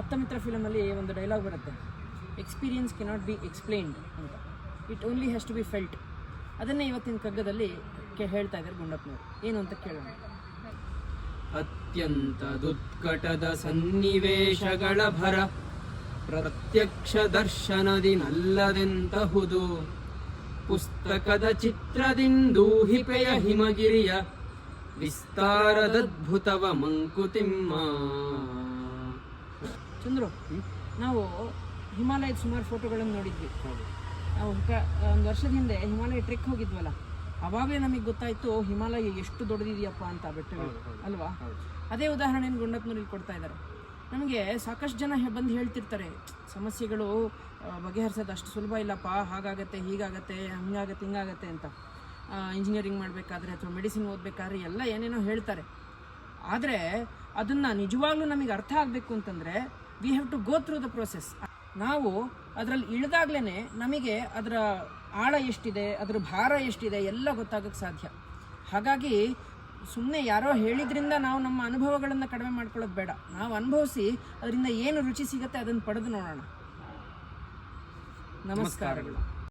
ಹತ್ತಮಿತ್ರ ಫಿಲಮಲ್ಲಿ ಒಂದು ಡೈಲಾಗ್ ಬರುತ್ತೆ. Experience cannot be explained ಅಂತ. It only has to be felt ಅದನ್ನೇ ಇವತ್ತಿನ ಕಗ್ಗದಲ್ಲಿ ಹೇಳ್ತಾ ಇದ್ದಾರೆ ಗುಂಡಪ್ಪನವರು. ಏನು ಅಂತ ಕೇಳೋಣ. ಅತ್ಯಂತ ದುತ್ಕಟದ ಸನ್ನಿವೇಶಗಳ ಭರ, ಪ್ರತ್ಯಕ್ಷ ದರ್ಶನದಿ ನಲ್ಲದೆಂತಹುದು. ಪುಸ್ತಕದ ಚಿತ್ರದಿಂದೂಹಿಪೆಯ ಹಿಮಗಿರಿಯ ವಿಸ್ತಾರದದ್ಭುತವ ಮಂಕುತಿಮ್ಮ. ಚಂದ್ರು. ನಾವು ಹಿಮಾಲಯದ ಸುಮಾರು ಫೋಟೋಗಳನ್ನು ನೋಡಿದ್ವಿ. ನಾವು ಒಂದು ವರ್ಷದ ಹಿಂದೆ ಹಿಮಾಲಯ ಟ್ರೆಕ್ ಹೋಗಿದ್ವಲ್ಲ ಅವಾಗಲೇ ನಮಗೆ ಗೊತ್ತಾಯ್ತು ಹಿಮಾಲಯ ಎಷ್ಟು ದೊಡ್ಡದಿದೆಯಪ್ಪ ಅಂತ ಬೆಟ್ಟಗಳು ಅಲ್ವಾ? ಅದೇ ಉದಾಹರಣೆಯನ್ನು ಗುಂಡಪ್ಪನವ್ರು ಇಲ್ಲಿ ಕೊಡ್ತಾ ಇದ್ದಾರೆ. ನಮಗೆ ಸಾಕಷ್ಟು ಜನ ಬಂದು ಹೇಳ್ತಿರ್ತಾರೆ ಸಮಸ್ಯೆಗಳು ಬಗೆಹರಿಸೋದು ಅಷ್ಟು ಸುಲಭ ಇಲ್ಲಪ್ಪ ಹಾಗಾಗತ್ತೆ ಹೀಗಾಗತ್ತೆ ಹಂಗಾಗತ್ತೆ ಹಿಂಗಾಗತ್ತೆ ಅಂತ. ಇಂಜಿನಿಯರಿಂಗ್ ಮಾಡಬೇಕಾದ್ರೆ ಅಥವಾ ಮೆಡಿಸಿನ್ ಓದಬೇಕಾದ್ರೆ ಎಲ್ಲ ಏನೇನೋ ಹೇಳ್ತಾರೆ. ಆದರೆ ಅದನ್ನು ನಿಜವಾಗ್ಲೂ ನಮಗೆ ಅರ್ಥ ಆಗಬೇಕು ಅಂತಂದರೆ we have to go through the process ನಾವು ಅದರಲ್ಲಿ ಇಳಿದಾಗ್ಲೇ ನಮಗೆ ಅದರ ಆಳ ಎಷ್ಟಿದೆ, ಅದರ ಭಾರ ಎಷ್ಟಿದೆ ಎಲ್ಲ ಗೊತ್ತಾಗಕ್ಕೆ ಸಾಧ್ಯ. ಹಾಗಾಗಿ ಸುಮ್ಮನೆ ಯಾರೋ ಹೇಳಿದ್ರಿಂದ ನಾವು ನಮ್ಮ ಅನುಭವಗಳನ್ನು ಕಡಿಮೆ ಮಾಡ್ಕೊಳ್ಳೋದು ಬೇಡ. ನಾವು ಅನುಭವಿಸಿ ಅದರಿಂದ ಏನು ರುಚಿ ಸಿಗುತ್ತೆ ಅದನ್ನು ಪಡೆದು ನೋಡೋಣ. ನಮಸ್ಕಾರಗಳು.